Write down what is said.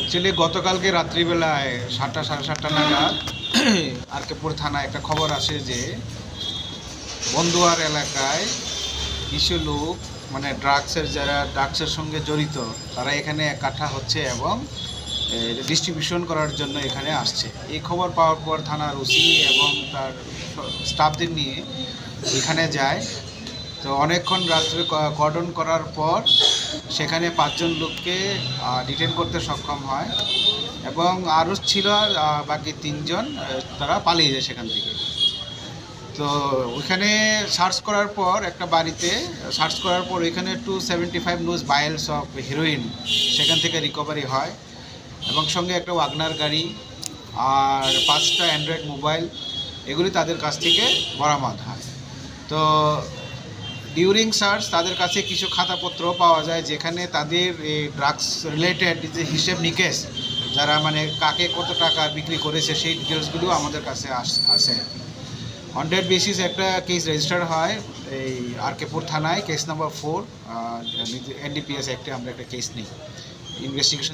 Actually গতকালকে রাত্রিবেলায় সাতটা সাড়ে সাতটা নাগাদ আরকেপুর থানায় একটা খবর আসে যে বন্ধুয়ার এলাকায় কিছু লোক মানে ড্রাগসের যারা ড্রাগসের সঙ্গে জড়িত, তারা এখানে একাঠা হচ্ছে এবং ডিস্ট্রিবিউশন করার জন্য এখানে আসছে। এই খবর পাওয়ার পর থানার ওসি এবং তার স্টাফদের নিয়ে এখানে যায়। তো অনেকক্ষণ রাত্রে কর্ডন করার পর সেখানে পাঁচজন লোককে ডিটেন করতে সক্ষম হয়। এবং আরও ছিল বাকি তিনজন তারা পালিয়ে যায় সেখান থেকে। তো ওইখানে সার্চ করার পর একটা বাড়িতে সার্চ করার পর ওইখানে two seventy five nos vials of heroin সেখান থেকে রিকভারি হয় এবং সঙ্গে একটা ওয়াগনার গাড়ি আর পাঁচটা অ্যান্ড্রয়েড মোবাইল এগুলি তাদের কাছ থেকে বরামদ হয়। তো ডিউরিং সার্চ তাদের কাছে কিছু খাতাপত্র পাওয়া যায় যেখানে তাদের এই ড্রাগস রিলেটেড যে হিসেব নিকেশ, যারা মানে কাকে কত টাকা বিক্রি করেছে সেই ডিটেলসগুলো আমাদের কাছে আস- আসে। ডেট বেসিস একটা কেস রেজিস্টার হয় এই আরকেপুর থানায় কেস নাম্বার ফোর এনডিপিএস অ্যাক্টে আমরা একটা কেস নিই। ইনভেস্টিগেশন